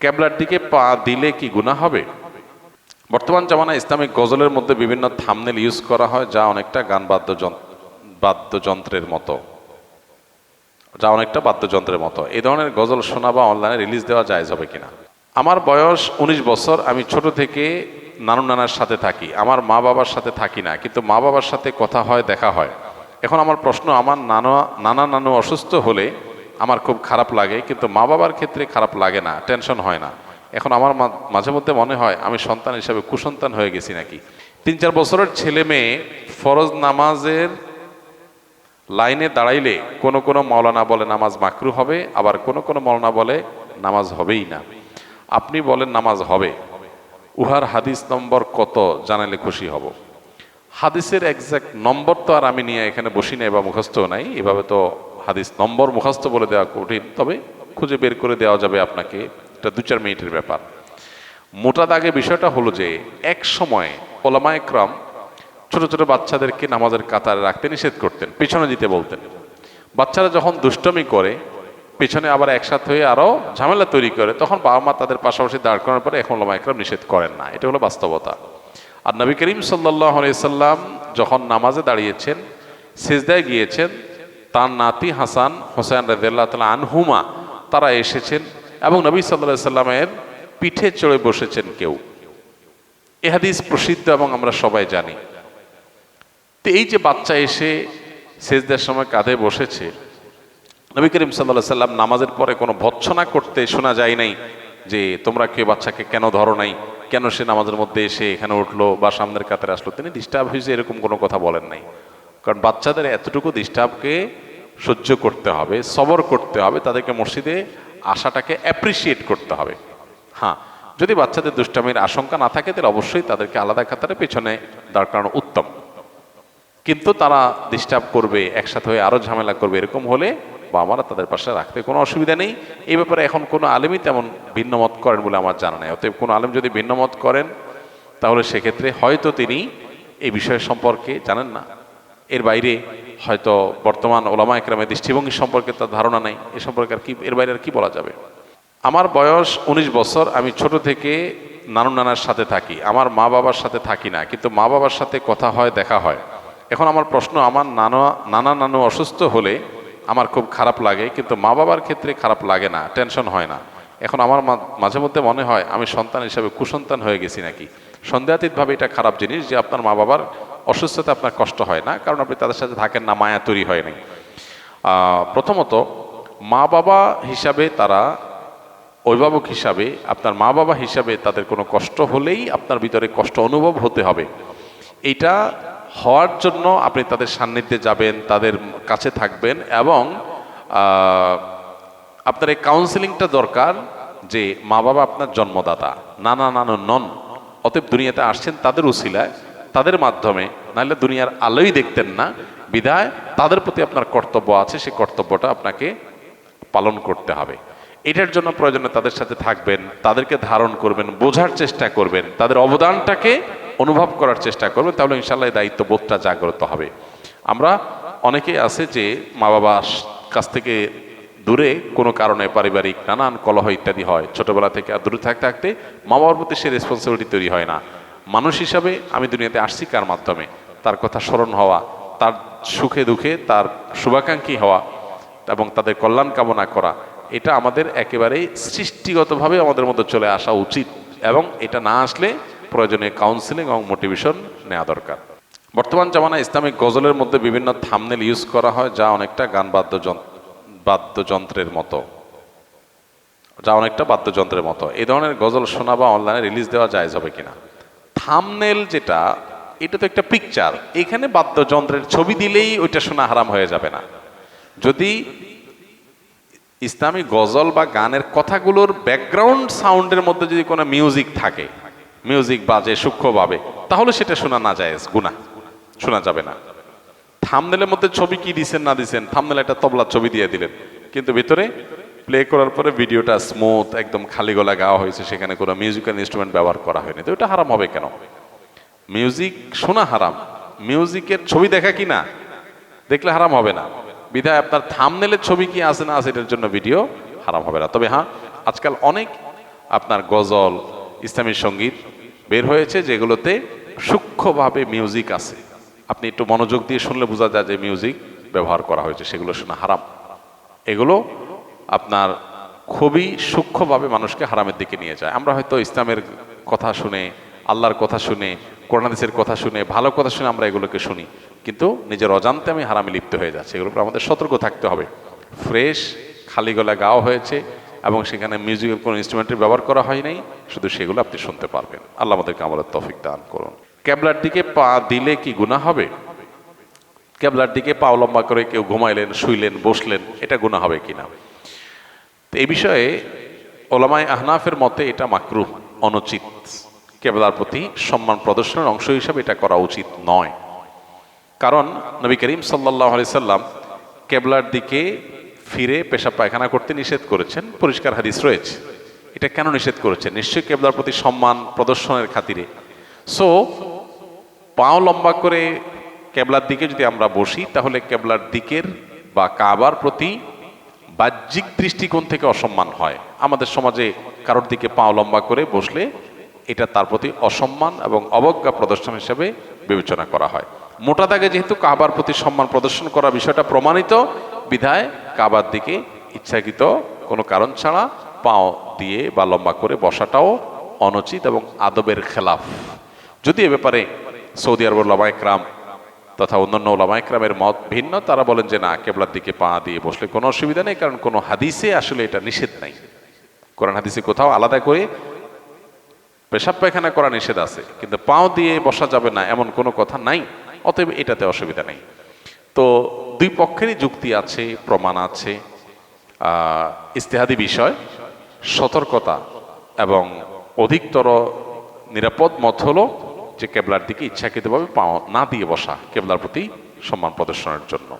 ক্যাবলার দিকে পা দিলে কি গুণা হবে? বর্তমান জামানায় ইসলামিক গজলের মধ্যে বিভিন্ন থামনেল ইউজ করা হয়, যা অনেকটা গান বাদ্যযন্ত্র বাদ্যযন্ত্রের মতো। যা অনেকটা বাদ্যযন্ত্রের মতো। এই ধরনের গজল শোনা বা অনলাইনে রিলিজ দেওয়া যায় হবে কিনা? আমার বয়স উনিশ বছর, আমি ছোট থেকে নানু নানার সাথে থাকি। আমার মা বাবার সাথে থাকি না, কিন্তু মা বাবার সাথে কথা হয়, দেখা হয়। এখন আমার প্রশ্ন, আমার নানা নানা নানু অসুস্থ হলে আমার খুব খারাপ লাগে, কিন্তু মা বাবার ক্ষেত্রে খারাপ লাগে না, টেনশন হয় না। এখন আমার মাঝে মধ্যে মনে হয় আমি সন্তান হিসাবে কুসন্তান হয়ে গেছি নাকি। তিন চার বছরের ছেলে মেয়ে ফরজ নামাজের লাইনে দাঁড়াইলে কোনো কোনো মৌলানা বলে নামাজ মাকরু হবে, আবার কোনো কোনো মৌলানা বলে নামাজ হবেই না। আপনি বলেন নামাজ হবে। উহার হাদিস নম্বর কত? জানালে খুশি হব। হাদিসের একজ্যাক্ট নম্বর তো আর আমি নিয়ে এখানে বসি নাই বা মুখস্থ নাই, এভাবে তো হাদিস নম্বর মুখস্থ বলে দেওয়া কঠিন, তবে খুঁজে বের করে দেওয়া যাবে আপনাকে এটা দু চার মিনিটের ব্যাপার। মোটা দাগে বিষয়টা হলো যে, এক সময় ওলামায় ক্রম ছোট ছোট বাচ্চাদেরকে নামাজের কাতারে রাখতে নিষেধ করতেন, পেছনে দিতে বলতেন। বাচ্চারা যখন দুষ্টমি করে, পেছনে আবার একসাথে হয়ে আরও ঝামেলা তৈরি করে, তখন বাবা মা তাদের পাশাপাশি দাঁড় করার পরে এখন ওলামা একরাম নিষেধ করেন না। এটা হলো বাস্তবতা। আর নবী করিম সাল্লাহ সাল্লাম যখন নামাজে দাঁড়িয়েছেন, সেজদায় গিয়েছেন তার নাতি হাসান হোসেন রাজিয়াল্লাহ তালা আনহুমা, তারা এসেছেন এবং নবী সাল্লাহ সাল্লামের পিঠে চড়ে বসেছেন কেউ। এ হাদিস প্রসিদ্ধ এবং আমরা সবাই জানি। তো এই যে বাচ্চা এসে সেজদের সময় কাঁধে বসেছে, নবী করিম সাল্লাহ সাল্লাম নামাজের পরে কোনো ভৎসনা করতে শোনা যায় নাই যে তোমরা কে বাচ্চাকে কেন ধরো নাই, কেন সে নামাজের মধ্যে এসে এখানে উঠল বা সামনের কাতারে আসলো? তিনি ডিস্টার্ব হয়েছে, এরকম কোনো কথা বলেন নাই। কারণ বাচ্চাদের এতটুকু ডিস্টার্বকে সহ্য করতে হবে, সবর করতে হবে, তাদেরকে মসজিদে আশাটাকে অ্যাপ্রিসিয়েট করতে হবে। হ্যাঁ যদি বাচ্চাদের দুষ্টামির আশঙ্কা না থাকে, তাহলে অবশ্যই তাদেরকে আলাদা কাতারে পেছনে দাঁড় করানো উত্তম। কিন্তু তারা ডিস্টার্ব করবে, একসাথে হয়ে আরও ঝামেলা করবে, এরকম হলে বা আমরা তাদের পাশে রাখতে কোনো অসুবিধা নেই। এই ব্যাপারে এখন কোনো আলেমই তেমন ভিন্নমত করেন বলে আমার জানা নেই। অতএব কোনো আলেম যদি ভিন্নমত করেন, তাহলে সেক্ষেত্রে হয়তো তিনি এই বিষয় সম্পর্কে জানেন না। এর বাইরে হয়তো বর্তমান ওলামা একরামের দৃষ্টিভঙ্গি সম্পর্কে তার ধারণা নেই। এ সম্পর্কে আর কি, এর বাইরে আর কি বলা যাবে? আমার বয়স উনিশ বছর, আমি ছোট থেকে নানু নানার সাথে থাকি। আমার মা বাবার সাথে থাকি না, কিন্তু মা বাবার সাথে কথা হয়, দেখা হয়। এখন আমার প্রশ্ন, আমার নানা নানা নানু অসুস্থ হলে আমার খুব খারাপ লাগে, কিন্তু মা বাবার ক্ষেত্রে খারাপ লাগে না, টেনশন হয় না। এখন আমার মাঝে মধ্যে মনে হয় আমি সন্তান হিসাবে কুসন্তান হয়ে গেছি নাকি? সন্দেহাতীতভাবে এটা খারাপ জিনিস যে আপনার মা বাবার অসুস্থতা আপনার কষ্ট হয় না, কারণ আপনি তাদের সাথে থাকেন না, মায়া তৈরি হয় নাই। প্রথমত মা বাবা হিসাবে তারা অভিভাবক হিসাবে, আপনার মা বাবা হিসাবে তাদের কোনো কষ্ট হলেই আপনার ভিতরে কষ্ট অনুভব হতে হবে। এটা হওয়ার জন্য আপনি তাদের সান্নিধ্যে যাবেন, তাদের কাছে থাকবেন এবং আপনার এই কাউন্সিলিংটা দরকার যে মা বাবা আপনার জন্মদাতা নানা নানু নন। অতএব দুনিয়াতে আসছেন তাদের উসিলায়। তাদের মাধ্যমে, নাহলে দুনিয়ার আলোই দেখতেন না বিদায় তাদের প্রতি আপনার কর্তব্য আছে, সেই কর্তব্যটা আপনাকে পালন করতে হবে। এটার জন্য প্রয়োজনে তাদের সাথে থাকবেন, তাদেরকে ধারণ করবেন, বোঝার চেষ্টা করবেন, তাদের অবদানটাকে অনুভব করার চেষ্টা করবেন, তাহলে ইনশাল্লাহ দায়িত্ববোধটা জাগ্রত হবে। আমরা অনেকেই আছে যে মা বাবা কাছ থেকে দূরে কোনো কারণে পারিবারিক নানান কলহ ইত্যাদি হয়, ছোটবেলা থেকে আর দূরে থাকতে থাকতে মা বাবার প্রতি সে রেসপন্সিবিলিটি তৈরি হয় না। মানুষ হিসাবে আমি দুনিয়াতে আসছি কার মাধ্যমে? তার কথা স্মরণ হওয়া, তার সুখে দুঃখে, তার শুভাকাঙ্ক্ষী হওয়া এবং তাদের কল্যাণ কামনা করা, এটা আমাদের একেবারেই সৃষ্টিগতভাবে আমাদের মধ্যে চলে আসা উচিত এবং এটা না আসলে প্রয়োজনীয় কাউন্সিলিং এবং মোটিভেশন নেওয়া দরকার। বর্তমান জামানায় ইসলামিক গজলের মধ্যে বিভিন্ন থামনেল ইউজ করা হয়, যা অনেকটা গান বাদ্যযন্ত্র বাদ্যযন্ত্রের মতো। যা অনেকটা বাদ্যযন্ত্রের মতো। এই ধরনের গজল শোনা বা অনলাইনে রিলিজ দেওয়া যায় হবে কিনা? থামনেল যেটা, এটা তো একটা পিকচার এখানে বাদ্যযন্ত্রের ছবি দিলেই ওইটা শোনা হারাম হয়ে যাবে না। যদি ইসলামী গজল বা গানের কথাগুলোর ব্যাকগ্রাউন্ড সাউন্ডের মধ্যে যদি কোনো মিউজিক থাকে মিউজিক বাজে সূক্ষ্মভাবে তাহলে সেটা শোনা না যায় গুণা শোনা যাবে না। থামনেলের মধ্যে ছবি কি দিছেন, না দিছেন থামনেল একটা তবলার ছবি দিয়ে দিলেন। কিন্তু ভিতরে প্লে করার পরে ভিডিওটা স্মুথ একদম খালি গলা গাওয়া হয়েছে, সেখানে কোনো মিউজিক্যাল ইনস্ট্রুমেন্ট ব্যবহার করা হয়নি। তো ওটা হারাম হবে কেন? মিউজিক শোনা হারাম। মিউজিকের ছবি দেখা কি না? দেখলে হারাম হবে না। বিধায় আপনার থামনেলের ছবি কি আছে না আছে, এটার জন্য ভিডিও হারাম হবে না। তবে হ্যাঁ আজকাল অনেক আপনার গজল, ইসলামী সংগীত বের হয়েছে, যেগুলোতে সূক্ষ্মভাবে মিউজিক আছে। আপনি একটু মনোযোগ দিয়ে শুনলে বোঝা যায় যে মিউজিক ব্যবহার করা হয়েছে, সেগুলো শোনা হারাম। এগুলো আপনার খুবই সূক্ষ্মভাবে মানুষকে হারামের দিকে নিয়ে যায়। আমরা হয়তো ইসলামের কথা শুনে, আল্লাহর কথা শুনে কোরআনাদিসের কথা শুনে, ভালো কথা শুনে আমরা এগুলোকে শুনি। কিন্তু নিজের অজান্তে আমি হারামে লিপ্ত হয়ে যাচ্ছি। উপর আমাদের সতর্ক থাকতে হবে। ফ্রেশ, খালি গলা গাওয়া হয়েছে এবং সেখানে মিউজিকের কোনো ইনস্ট্রুমেন্টের ব্যবহার করা হয় নাই। শুধু সেগুলো আপনি শুনতে পারবেন। আল্লাহ আমাদেরকে আমাদের তফিক দান করুন। ক্যাবলার দিকে পা দিলে কি গুণা হবে? ক্যাবলার দিকে পাও লম্বা করে কেউ ঘুমাইলেন, শুইলেন, বসলেন, এটা গুণা হবে কিনা? এই বিষয়ে ওলামাই আহনাফের মতে এটা মাকরু অনুচিত। কেবলার প্রতি সম্মান প্রদর্শনের অংশ হিসাবে এটা করা উচিত নয়। কারণ নবী করিম সাল্লাহ সাল্লাম কেবলার দিকে ফিরে পেশা পায়খানা করতে নিষেধ করেছেন, পরিষ্কার হাদিস রয়েছে। এটা কেন নিষেধ করেছেন? নিশ্চয়ই কেবলার প্রতি সম্মান প্রদর্শনের খাতিরে। সো, পাও লম্বা করে কেবলার দিকে যদি আমরা বসি, তাহলে কেবলার দিকের বা কাবার প্রতি বাহ্যিক দৃষ্টিকোণ থেকে অসম্মান হয়। আমাদের সমাজে কারোর দিকে পাও লম্বা করে বসলে এটা তার প্রতি অসম্মান এবং অবজ্ঞা প্রদর্শন হিসেবে বিবেচনা করা হয়। মোটা দাগে যেহেতু কাবার প্রতি সম্মান প্রদর্শন করা বিষয়টা প্রমাণিত, বিধায় কাবার দিকে ইচ্ছাকৃত কোনো কারণ ছাড়া পাও দিয়ে বা লম্বা করে বসাটাও অনুচিত এবং আদবের খেলাফ। যদি এ ব্যাপারে সৌদি আরবের ওলামা একরাম তথা অন্যান্য ওলামা একরামের মত ভিন্ন, তারা বলেন যে না, কেবলার দিকে পা দিয়ে বসলে কোনো অসুবিধা নেই, কারণ কোনো হাদিসে আসলে এটা নিষেধ নাই। কোরআন হাদিসে কোথাও আলাদা করে পেশাব পায়খানা করা নিষেধ আছে, কিন্তু পাও দিয়ে বসা যাবে না এমন কোনো কথা নাই, অতএব এটাতে অসুবিধা নেই। তো দুই পক্ষেরই যুক্তি আছে, প্রমাণ আছে। ইস্তেহাদি বিষয়, সতর্কতা এবং অধিকতর নিরাপদ মত হলো যে কেবলার দিকে ইচ্ছাকৃতভাবে পাও না দিয়ে বসা কেবলার প্রতি সম্মান প্রদর্শনের জন্য।